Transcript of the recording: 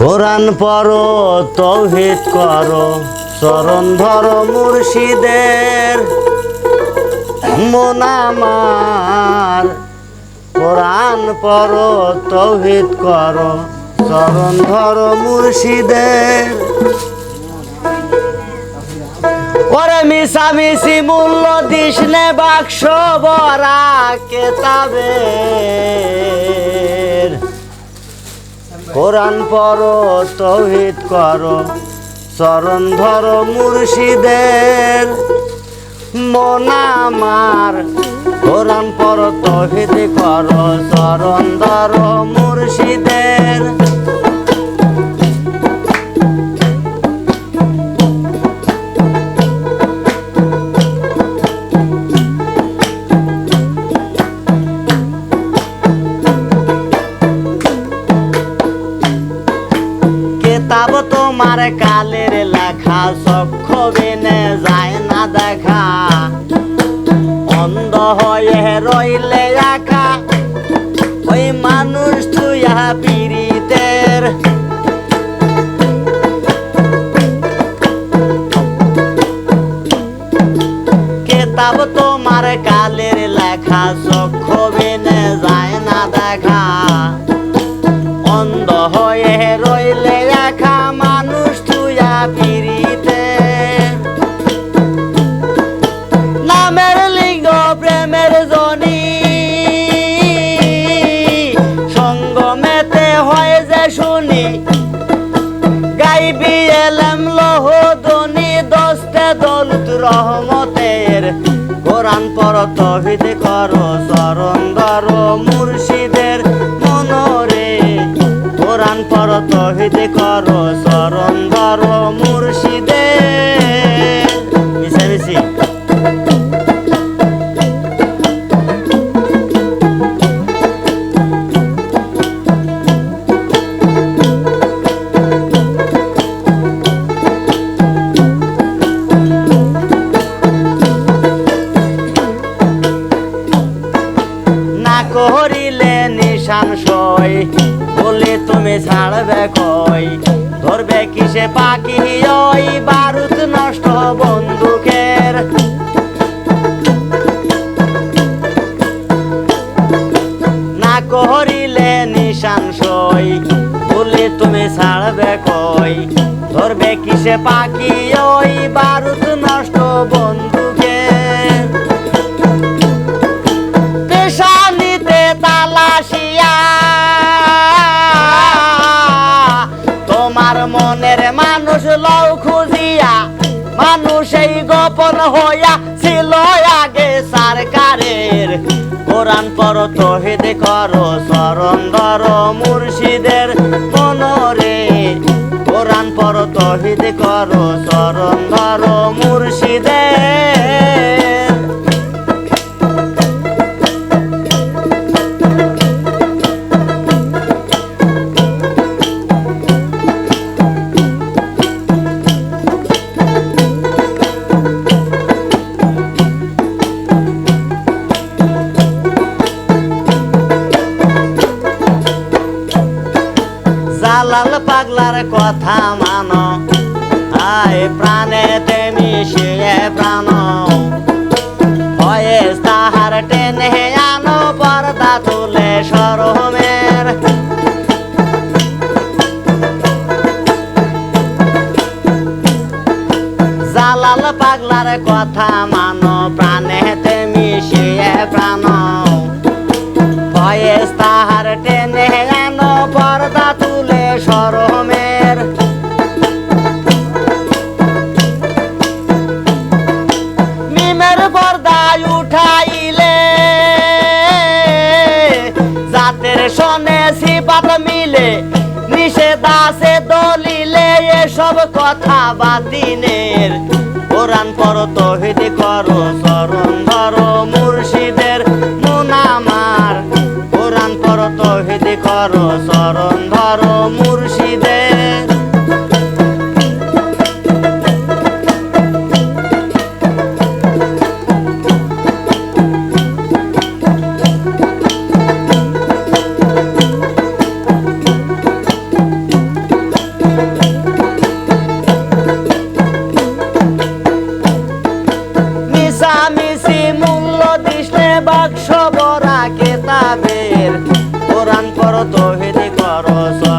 কোরআন পড়ো, তৌহিদ করো, চরণ ধরো মুর্শিদের। মন কোরআন পড়ো, তৌহিদ করো, চরণ ধরো মুর্শিদের। ওরে মিশা মিশি মূল্য দিস নে বাক্স বরা কেতাবের। কোরআন পড়ো, তৌহিদ করো, চরণ ধরো মুর্শিদের। মন আমার, কোরআন পড়ো, তৌহিদ করো, চরণ ধরো মুর্শিদের। তোমার কালের লেখা চক্ষ বিনে যায় না দেখা। অন্ধ হয়ে রইলে একা, ওই মানুষ তুইয়া পীড়িতের। কেতাব তোমার কালের লেখা চক্ষ বিনে যায় না দেখা। অন্ধ হয়ে দলুত রহমতের। কোরআন পর তহিদ কর, চরণ ধর মুর্শিদের মনরে। কোরআন পর তহিদ কর, চরণ ধর মুর্শিদের বলে তুমি ছাড়বে কই? ধরবে কিসে পাখি? ওই বারুদ নষ্ট বন্দুকের। না করিলে নিশান সই, বলে তুমি ছাড়বে কই? ধরবে কিসে পাখি? ওই বারুদ মানুষ এই গোপন হইয়া ছিল আগে সরকারের। কোরআন পর তহিদ করো ধর মুর্শিদের মনরে। কোরআন পর তহিদ করো ধর মুর্শিদের পাগলার কথা মানো। আয় প্রাণেতে মিশিয়ে প্রাণ। তাহার টেনে আনো, পর্দা তুলে সরমের। কথা মানো প্রাণেতে আছে দলিলে এসব কথা বাতিনের কোরআন পর তহিদ করো, চরণ ধরো, মুর্শিদের মুনামার কোরআন পর তহিদ করো, চরণ ধরো মুর্শিদের তহিদ কর স্মরণ